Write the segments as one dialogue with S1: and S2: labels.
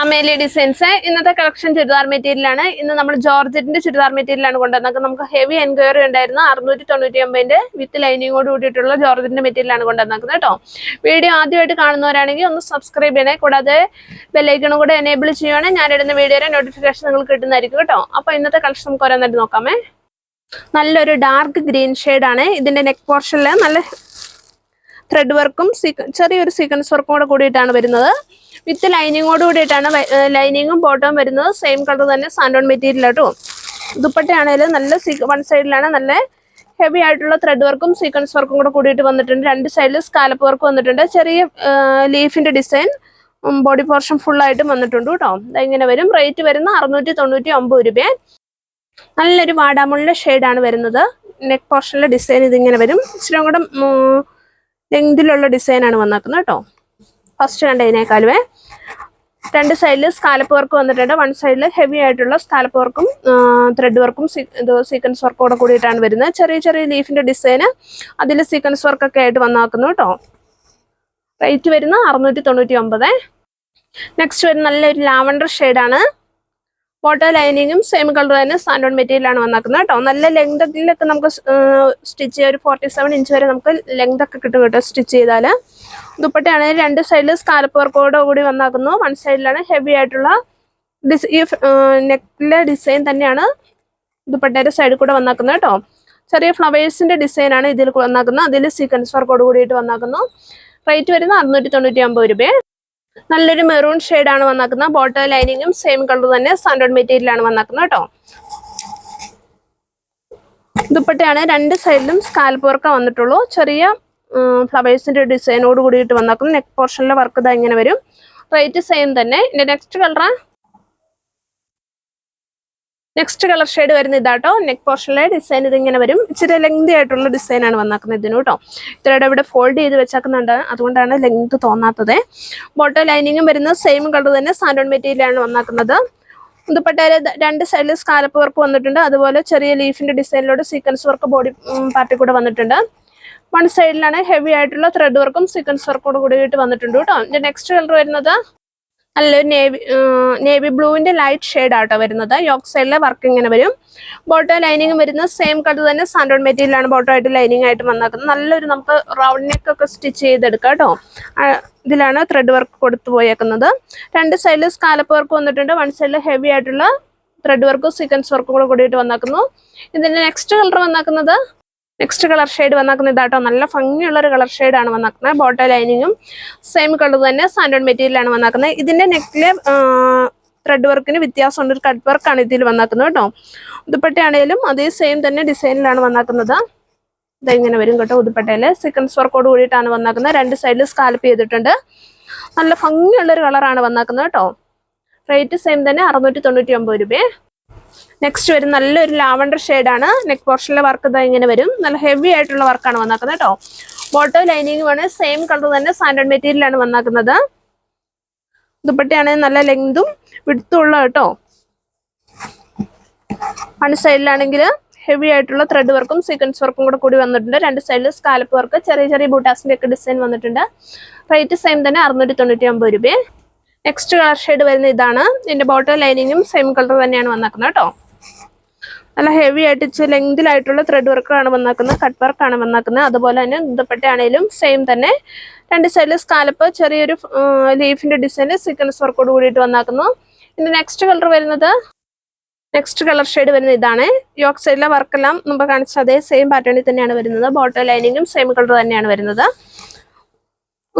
S1: Amelia designs. ഇന്നത്തെ collection churidar മെറ്റീരിയലാണ്. ഇന്ന് നമ്മൾ ജോർജറ്റിന്റെ ചുരിദാർ മെറ്റീരിയലാണ് കൊണ്ടുവന്നത്. നമുക്ക് ഹെവി എൻക്വയറി ഉണ്ടായിരുന്നു. അറുന്നൂറ്റി തൊണ്ണൂറ്റി ഒമ്പതിന്റെ വിത്ത് ലൈനിങ്ങോട് കൂടിയിട്ടുള്ള ജോർജറ്റിന്റെ മെറ്റീരിയലാണ് കൊണ്ടുവന്നത് കേട്ടോ. വീഡിയോ ആദ്യമായിട്ട് കാണുന്നവരാണെങ്കിൽ ഒന്ന് സബ്സ്ക്രൈബ് ചെയ്യണേ. കൂടാതെ ബെല്ലൈക്കണും കൂടെ എനേബിൾ ചെയ്യുവാണെങ്കിൽ ഞാൻ ഇടുന്ന വീഡിയോയുടെ നോട്ടിഫിക്കേഷൻ നിങ്ങൾ കിട്ടുന്നതായിരിക്കും കേട്ടോ. അപ്പോൾ ഇന്നത്തെ കളക്ഷൻ നമുക്ക് ഓരോന്നായിട്ട് നോക്കാമേ. നല്ലൊരു ഡാർക്ക് ഗ്രീൻ ആണ്. ഇതിന്റെ നെക്ക് പോർഷനിൽ നല്ല ത്രെഡ് വർക്കും ചെറിയൊരു സീക്വൻസ് വർക്കും കൂടെ കൂടിയിട്ടാണ് വരുന്നത്. വിത്ത് ലൈനിങ്ങോട് കൂടിയിട്ടാണ് ലൈനിങ്ങും ബോട്ടവും വരുന്നത്. സെയിം കളർ തന്നെ സാൻഡോൺ മെറ്റീരിയൽ കേട്ടോ ദുപ്പട്ടയാണേലും നല്ല വൺ സൈഡിലാണ് നല്ല ഹെവി ആയിട്ടുള്ള ത്രെഡ് വർക്കും സീക്വൻസ് വർക്കും കൂടെ കൂടിയിട്ട് വന്നിട്ടുണ്ട്. രണ്ട് സൈഡിൽ സ്കാലപ്പ് വർക്ക് വന്നിട്ടുണ്ട്. ചെറിയ ലീഫിന്റെ ഡിസൈൻ ബോഡി പോർഷൻ ഫുൾ ആയിട്ടും വന്നിട്ടുണ്ട് കേട്ടോ. ഇങ്ങനെ വരും. റേറ്റ് വരുന്ന അറുന്നൂറ്റി തൊണ്ണൂറ്റി ഒമ്പത് രൂപ നല്ലൊരു വാടാമുള്ള ഷെയ്ഡാണ് വരുന്നത്. നെക്ക് പോർഷനിലെ ഡിസൈൻ ഇതിങ്ങനെ വരും. ഇച്ചിരി കൂടെ ലെങ്തിലുള്ള ഡിസൈനാണ് വന്നേക്കുന്നത് കേട്ടോ. ഫസ്റ്റ് കണ്ടതിനേക്കാളുമേ രണ്ട് സൈഡിൽ സ്കാലപ്പ് വർക്ക് വന്നിട്ടുണ്ട്. വൺ സൈഡിൽ ഹെവി ആയിട്ടുള്ള സ്കാലപ്പ് വർക്കും ത്രെഡ് വർക്കും ഇത് സീക്വൻസ് വർക്കോടെ കൂടെ കൂടിയിട്ടാണ് വരുന്നത്. ചെറിയ ചെറിയ ലീഫിന്റെ ഡിസൈൻ അതിൽ സീക്വൻസ് വർക്കൊക്കെ ആയിട്ട് വന്നാക്കുന്നു കേട്ടോ റേറ്റ് വരുന്ന അറുന്നൂറ്റി തൊണ്ണൂറ്റി ഒമ്പത് നെക്സ്റ്റ് വരുന്ന നല്ലൊരു ലാവണ്ടർ ഷെയ്ഡാണ് ഫോട്ടോ ലൈനിങ്ങും സെയിം കളർ തന്നെ സാൻഡോൺ മെറ്റീരിയലാണ് വന്നാക്കുന്നത് കേട്ടോ നല്ല ലെങ്തിലൊക്കെ നമുക്ക് സ്റ്റിച്ച് ചെയ്യാൻ ഒരു ഫോർട്ടി സെവൻ ഇഞ്ച് വരെ നമുക്ക് ലെങ്ത് ഒക്കെ കിട്ടും കേട്ടോ സ്റ്റിച്ച് ചെയ്താൽ ദുപ്പട്ടയാണെങ്കിൽ രണ്ട് സൈഡിൽ സ്കാലപ്പ് വർക്കോട് കൂടി വന്നാക്കുന്നു. വൺ സൈഡിലാണ് ഹെവി ആയിട്ടുള്ള ഡിസ് ഈ നെക്കിലെ ഡിസൈൻ തന്നെയാണ് ദുപ്പട്ടയുടെ സൈഡിൽ കൂടെ വന്നാക്കുന്നത് കേട്ടോ. ചെറിയ ഫ്ലവേഴ്സിന്റെ ഡിസൈനാണ് ഇതിൽ വന്നാക്കുന്നത്. അതിൽ സീക്വൻസ് വർക്കോട് കൂടിയിട്ട് വന്നാക്കുന്നു. റേറ്റ് വരുന്നത് അറുന്നൂറ്റി തൊണ്ണൂറ്റി അമ്പത് രൂപ. നല്ലൊരു മെറൂൺ ആണ് വന്നാക്കുന്നത്. ബോട്ടർ ലൈനിങ്ങും സെയിം കളർ തന്നെ സാൻഡോഡ് മെറ്റീരിയലാണ് വന്നാക്കുന്നത് കേട്ടോ. ദുപ്പട്ടയാണ് രണ്ട് സൈഡിലും സ്കാൽപ്പ് വർക്കാണ് വന്നിട്ടുള്ളൂ. ചെറിയ ഫ്ലവേഴ്സിന്റെ ഡിസൈനോട് കൂടിയിട്ട് വന്നേക്കും. നെക്ക് പോർഷനിലെ വർക്ക് ഇതാ ഇങ്ങനെ വരും. റേറ്റ് സെയിം തന്നെ. ഇന്റെ നെക്സ്റ്റ് കളറാ നെക്സ്റ്റ് കളർ ഷെയ്ഡ് വരുന്ന ഇതാട്ടോ. നെക്ക് പോർഷനിലെ ഡിസൈൻ ഇതിങ്ങനെ വരും. ഇച്ചിരി ലെങ്തി ആയിട്ടുള്ള ഡിസൈനാണ് വന്നാക്കുന്നത് ഇതിന് കേട്ടോ. ഇത്രയുടെ ഇവിടെ ഫോൾഡ് ചെയ്ത് വെച്ചാക്കുന്നുണ്ട്. അതുകൊണ്ടാണ് ലെങ്ത് തോന്നാത്തത്. ബോട്ടോ ലൈനിങ്ങും വരുന്ന സെയിം കളർ തന്നെ സാൻഡോൺ മെറ്റീരിയലാണ് വന്നാക്കുന്നത്. ദുപ്പട്ടയിൽ രണ്ട് സൈഡിൽ സ്കാലപ്പ് വർക്ക് വന്നിട്ടുണ്ട്. അതുപോലെ ചെറിയ ലീഫിന്റെ ഡിസൈനിലൂടെ സീക്വൻസ് വർക്ക് ബോഡി പാർട്ടി കൂടെ വന്നിട്ടുണ്ട്. വൺ സൈഡിലാണ് ഹെവി ആയിട്ടുള്ള ത്രെഡ് വർക്കും സീക്വൻസ് വർക്കോട് കൂടിയിട്ട് വന്നിട്ടുണ്ട് കേട്ടോ. ഇതിന്റെ നെക്സ്റ്റ് കളർ വരുന്നത് നല്ലൊരു നേവി നേവി ബ്ലൂവിന്റെ ലൈറ്റ് ഷെയ്ഡ് ആട്ടോ വരുന്നത്. യോക്ക് സൈഡിലെ വർക്ക് ഇങ്ങനെ വരും. ബോട്ടോ ലൈനിങ് വരുന്നത് സെയിം കളർ തന്നെ സാൻഡോൺ മെറ്റീരിയലാണ് ബോട്ടോ ആയിട്ട് ലൈനിങ് ആയിട്ട് വന്നേക്കുന്നത്. നല്ലൊരു നമുക്ക് റൗണ്ട് നെക്ക് ഒക്കെ സ്റ്റിച്ച് ചെയ്തെടുക്കാം കേട്ടോ. ഇതിലാണ് ത്രെഡ് വർക്ക് കൊടുത്തു പോയേക്കുന്നത്. രണ്ട് സൈഡിൽ സ്കാലപ്പ് വർക്ക് വന്നിട്ടുണ്ട്. വൺ സൈഡിൽ ഹെവി ആയിട്ടുള്ള ത്രെഡ് വർക്കും സീക്വൻസ് വർക്കും കൂടെ കൂടിയിട്ട് വന്നേക്കുന്നു. ഇതിന്റെ നെക്സ്റ്റ് കളർ വന്നേക്കുന്നത് നെക്സ്റ്റ് കളർ ഷെയ്ഡ് വന്നാക്കുന്ന ഇതാട്ടോ. നല്ല ഭംഗിയുള്ള ഒരു കളർ ഷെയ്ഡാണ് വന്നാക്കുന്നത്. ബോട്ടോ ലൈനിങ്ങും സെയിം കളർ തന്നെ സാൻഡോൺ മെറ്റീരിയലാണ് വന്നാക്കുന്നത്. ഇതിന്റെ നെക്കിലെ ത്രെഡ് വർക്കിന് വ്യത്യാസമുണ്ട്. ഒരു കട്ട് വർക്കാണ് ഇതിൽ വന്നാക്കുന്നത് കേട്ടോ. ഉതുപ്പട്ടയാണേലും അതേ സെയിം തന്നെ ഡിസൈനിലാണ് വന്നാക്കുന്നത്. ഇതെങ്ങനെ വരും കേട്ടോ ഉതുപ്പട്ടയിൽ സീക്വൻസ് വർക്കോട് കൂടിയിട്ടാണ് വന്നാക്കുന്നത്. രണ്ട് സൈഡിൽ സ്കാൽപ്പ് ചെയ്തിട്ടുണ്ട്. നല്ല ഭംഗിയുള്ളൊരു കളറാണ് വന്നാക്കുന്നത് കേട്ടോ. റേറ്റ് സെയിം തന്നെ അറുന്നൂറ്റി തൊണ്ണൂറ്റി ഒമ്പത് രൂപയെ. നെക്സ്റ്റ് വരും നല്ലൊരു ലാവണ്ടർ ആണ്. നെക്ക് പോർഷനിലെ വർക്ക് ഇതാ ഇങ്ങനെ വരും. നല്ല ഹെവി ആയിട്ടുള്ള വർക്കാണ് വന്നാക്കുന്നത് കേട്ടോ ബോട്ടോ ലൈനിങ് വേണേൽ സെയിം കളർ തന്നെ സാൻഡേഡ് മെറ്റീരിയലാണ് വന്നാക്കുന്നത്. ദുപ്പട്ടയാണെങ്കിൽ നല്ല ലെങ്തും വിടുത്തും ഉള്ള കേട്ടോ വൺ സൈഡിലാണെങ്കിൽ ഹെവി ആയിട്ടുള്ള ത്രെഡ് വർക്കും സീക്വൻസ് വർക്കും കൂടെ കൂടി വന്നിട്ടുണ്ട്. രണ്ട് സൈഡിൽ സ്കാലപ്പ് വർക്ക് ചെറിയ ചെറിയ ബൂട്ടാസിന്റെ ഒക്കെ ഡിസൈൻ വന്നിട്ടുണ്ട്. റേറ്റ് സെയിം തന്നെ അറുന്നൂറ്റി തൊണ്ണൂറ്റി ഒമ്പത് രൂപ. നെക്സ്റ്റ് കളർ ഷെയ്ഡ് വരുന്ന ഇതാണ്. ഇതിന്റെ ബോട്ടം ലൈനിങ്ങും സെയിം കളർ തന്നെയാണ് വന്നേക്കുന്നത് കേട്ടോ. നല്ല ഹെവി ആയിട്ട് ഇച്ചിരി ലെങ്തിലായിട്ടുള്ള ത്രെഡ് വർക്കാണ് വന്നേക്കുന്നത്. കട്ട് വർക്കാണ് വന്നേക്കുന്നത്. അതുപോലെ തന്നെ ദുപ്പട്ടയാണേലും സെയിം തന്നെ. രണ്ട് സൈഡിൽ സ്കാലപ്പ് ചെറിയൊരു ലീഫിന്റെ ഡിസൈൻ സീക്വൻസ് വർക്കോട് കൂടിയിട്ട് വന്നേക്കുന്നു. ഇതിന്റെ നെക്സ്റ്റ് കളർ വരുന്നത് നെക്സ്റ്റ് കളർ ഷെയ്ഡ് വരുന്നത് ഇതാണ്. യോക്ക് സൈഡിലെ വർക്കെല്ലാം മുമ്പ് കാണിച്ച അതേ സെയിം പാറ്റേണിൽ തന്നെയാണ് വരുന്നത്. ബോട്ടം ലൈനിങ്ങും സെയിം കളർ തന്നെയാണ് വരുന്നത്.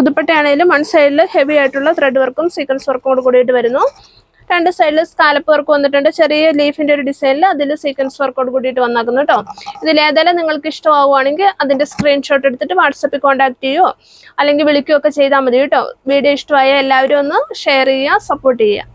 S1: ഉതുപ്പട്ടയാണേലും വൺ സൈഡിൽ ഹെവി ആയിട്ടുള്ള ത്രെഡ് വർക്കും സീക്വൻസ് വർക്കും കൂടെ കൂടിയിട്ട് വരുന്നു. രണ്ട് സൈഡിൽ സ്കാലപ്പ് വർക്ക് വന്നിട്ടുണ്ട്. ചെറിയ ലീഫിന്റെ ഒരു ഡിസൈനിൽ അതിൽ സീക്വൻസ് വർക്കോട് കൂടിയിട്ട് വന്നാക്കുന്നു കേട്ടോ ഇതിൽ ഏതായാലും നിങ്ങൾക്ക് ഇഷ്ടമാവുകയാണെങ്കിൽ അതിന്റെ സ്ക്രീൻഷോട്ട് എടുത്തിട്ട് വാട്സപ്പിൽ കോൺടാക്ട് ചെയ്യുമോ അല്ലെങ്കിൽ വിളിക്കുകയോ ഒക്കെ ചെയ്താൽ മതി കേട്ടോ വീഡിയോ ഇഷ്ടമായ എല്ലാവരും ഒന്ന് ഷെയർ ചെയ്യുക സപ്പോർട്ട് ചെയ്യുക.